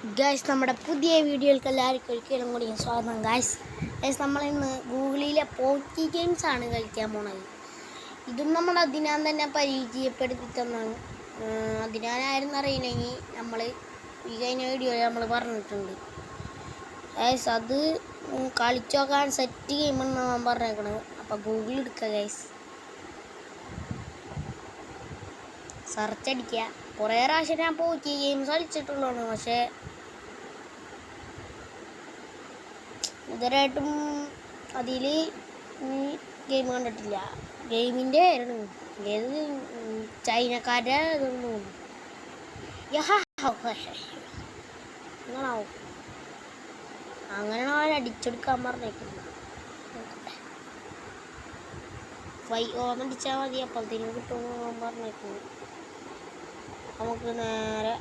Guys നമ്മുടെ പുതിയ വീഡിയോയിലേക്ക് എല്ലാവർക്കും ഒരിക്കലും കൂടി സ്വാഗതം. ഗായ്സ് ഗായ്സ് നമ്മളിന്ന് ഗൂഗിളിലെ പോക്കി ഗെയിംസ് ആണ് കളിക്കാൻ പോണത്. ഇതും നമ്മൾ അതിനാൻ തന്നെ പരിചയപ്പെടുത്തി തന്നാണ് അതിനാനായിരുന്നു അറിയില്ലെങ്കിൽ നമ്മൾ ഈ കഴിഞ്ഞ വീഡിയോയിൽ നമ്മൾ പറഞ്ഞിട്ടുണ്ട്. ഗായ്സ് അത് കളിച്ചു നോക്കാൻ സെറ്റ് ഗെയിമെന്ന് ഞാൻ പറഞ്ഞേക്കണത്. അപ്പോൾ ഗൂഗിൾ എടുക്കുക ഗായ്സ് സെർച്ച് അടിക്കുക കുറേ പ്രാവശ്യം ഞാൻ പോക്കി ഗെയിംസ് കളിച്ചിട്ടുള്ളതാണ്. പക്ഷേ ഇതുവരെയായിട്ടും അതിൽ ഗെയിം കണ്ടിട്ടില്ല. ഗെയിമിന്റെ ആയിരുന്നു. ഏത് ചൈനക്കാരുടെ ഇതൊന്നും. അങ്ങനാവും. അങ്ങനെ അവൻ അടിച്ചെടുക്കാൻ പറഞ്ഞേക്കുന്നു വൈ ഓണം അടിച്ചാൽ മതി അപ്പോഴത്തേനും കിട്ടുമെന്ന് പറഞ്ഞേക്കുന്നു. നമുക്ക് നേരെ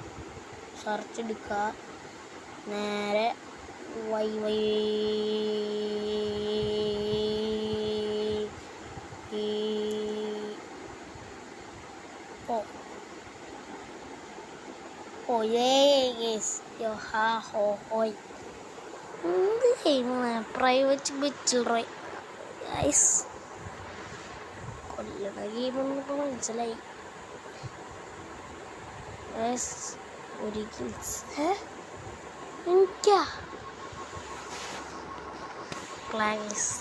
സെർച്ച് എടുക്കുക നേരെ വൈ വൈ ഒയേസ് യൊഹാ ഹോ ഹോയ് എന്ത് ചെയ്യുന്ന പ്രൈവറ്റ് ബിച്ചിൽ റോയ് ഐസ് കൊല്ലണ ഗെയിമെന്ന് മനസ്സിലായി ഒരു ഗിൽസ് എനിക്കാ പ്ലാങ്സ്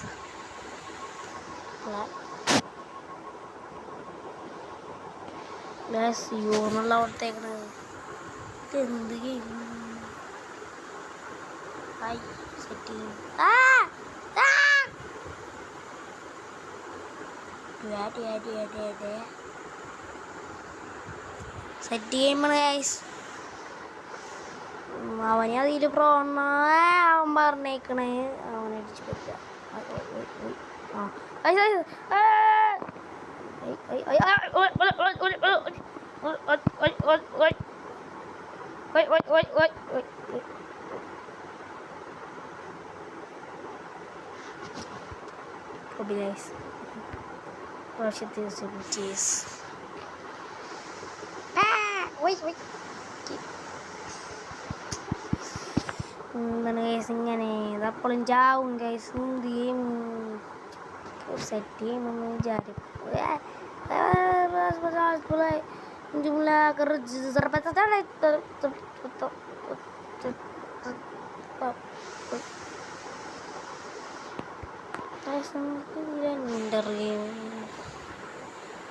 ഗൈസ് യൂറിനുള്ള അവിടത്തേക്കാണ് എന്ത് ഗെയിം ഹായ് സെറ്റ് ചെയ്യും ആ ആ സെറ്റ് ചെയ്യുമ്പോൾ ഗൈസ് അവനെ അതിൽ പ്രോണ അവൻ പറഞ്ഞേക്കണേ അവനെ അടിച്ചു പറ്റുക ആ Woi, woi, woi, woi. wait, wait. Обіляйся. Вообще ты забудись. А, woi woi mana guys ini udah paling jauh guys di dia mau Ya, terus terus terus mulai. جملة ضربت interview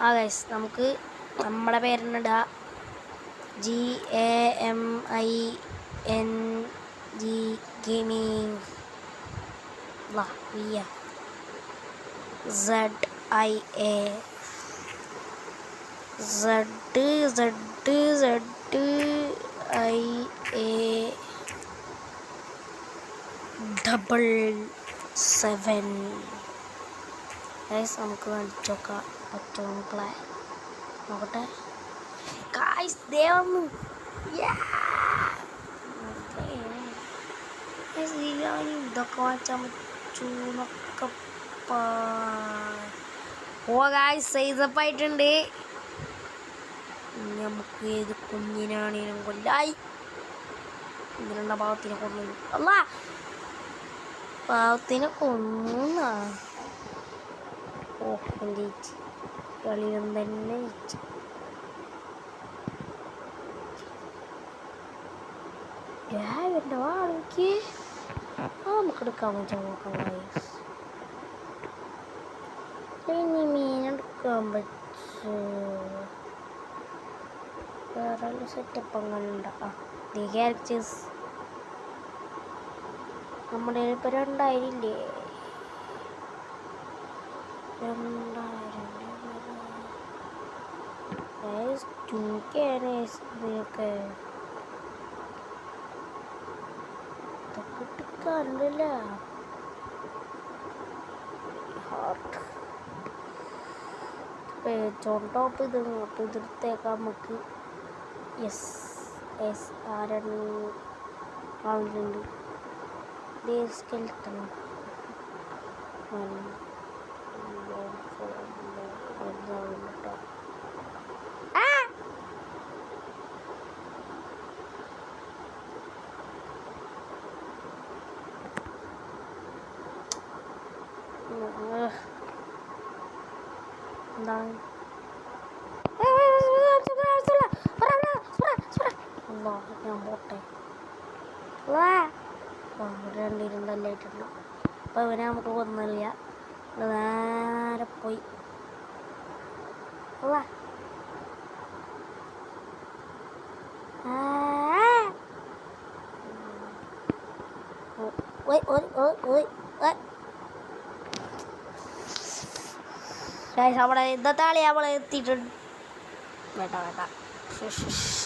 ആ ഗൈസ് നമുക്ക് നമ്മുടെ പേരെന്നിടുക G A M I N G gaming വാ V Z I A Z Z Z I A double seven guys നമുക്ക് കളിച്ചു നോക്കാം പറ്റുമോ മക്കളെ നോക്കട്ടെ. ഗൈസ് ദേ വന്നു. ഇതൊക്കെ വായിച്ചാൻ പറ്റൂന്നൊക്കെ ഓ ഗായ്സ് സൈസപ്പായിട്ടുണ്ട് നമുക്ക് ഏത് കുഞ്ഞിനാണേലും കൊല്ലായി. ഇതിലുള്ള പാവത്തിനെ കൊന്നു അല്ല പാവത്തിനെ കൊന്നാ ഓ എന്റെ കളിയും തന്നെ ചേച്ചി എന്റെ വാടകയ്ക്ക് നമുക്ക് എടുക്കാൻ പറ്റാൻ നോക്കാം. ഇനി മീൻ എടുക്കാൻ പറ്റൂ വേറെ സെറ്റപ്പ് അങ്ങനെ ഉണ്ട് ആ ദി ക്യാരക്ടേഴ്സ് നമ്മുടെ ഇപ്പോൾ രണ്ടായിരം ഇല്ലേ രണ്ടായിരം ചുമിക്കാണ് ഇതിനൊക്കെ ഇതൊക്കെ. എടുക്കാറില്ല ഹാർട്ട് പേജോൺ ടോപ്പ് ഇത് ഇതെടുത്തേക്കാം നമുക്ക്. ఎస్ ఎస్ ఆర్ఎన్ రెండు. తీసుకెళ్తాను. Bye. അല്ലാ, ഞാൻ പോട്ടെ? വാ. ആ, ഇവിടെ രണ്ടിരും അപ്പോൾ ഇവനെ നമുക്ക് കൊന്നില്ല നേരെ പോയി. വാ. ഇന്നത്തെ കളി നമ്മൾ എത്തിയിട്ടുണ്ട്. വേണ്ട വേണ്ട.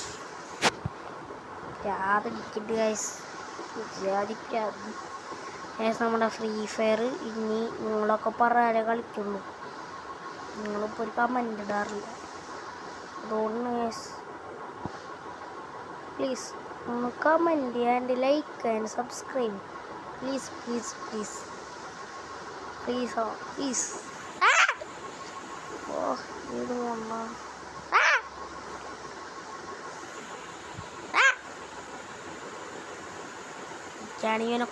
യാതിരിക്കുന്നുണ്ട് ഗൈസ് വിചാരിക്കാതെ. ഗൈസ് നമ്മുടെ ഫ്രീ ഫയർ ഇനി നിങ്ങളൊക്കെ പറയാനേ കളിക്കുള്ളൂ. നിങ്ങളിപ്പോൾ ഒരു കമന്റ് ഇടാറില്ല. അതുകൊണ്ട് ഗൈസ് പ്ലീസ് ഒന്ന് comment and like and subscribe please please please please please ഓ ഇത് വന്ന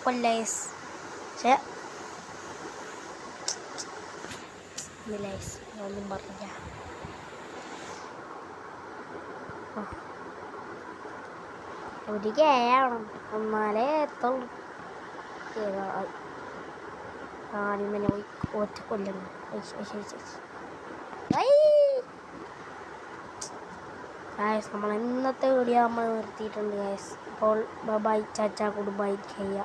കൊല്ലേസ് പക്ഷേ ലേസ് ഒന്നും പറഞ്ഞില്ല ആ. ഒരു കേയാണ് എന്നാലേ എത്തുള്ളൂ ആദ്യം തന്നെ ഒറ്റ കൊല്ലണം ഗായസ് നമ്മൾ ഇന്നത്തെ വീഡിയോ നമ്മൾ നിർത്തിയിട്ടുണ്ട് ഗായസ് അപ്പോൾ ബൈ ചാച്ച ഗുഡ് ബൈ ചെയ്യാം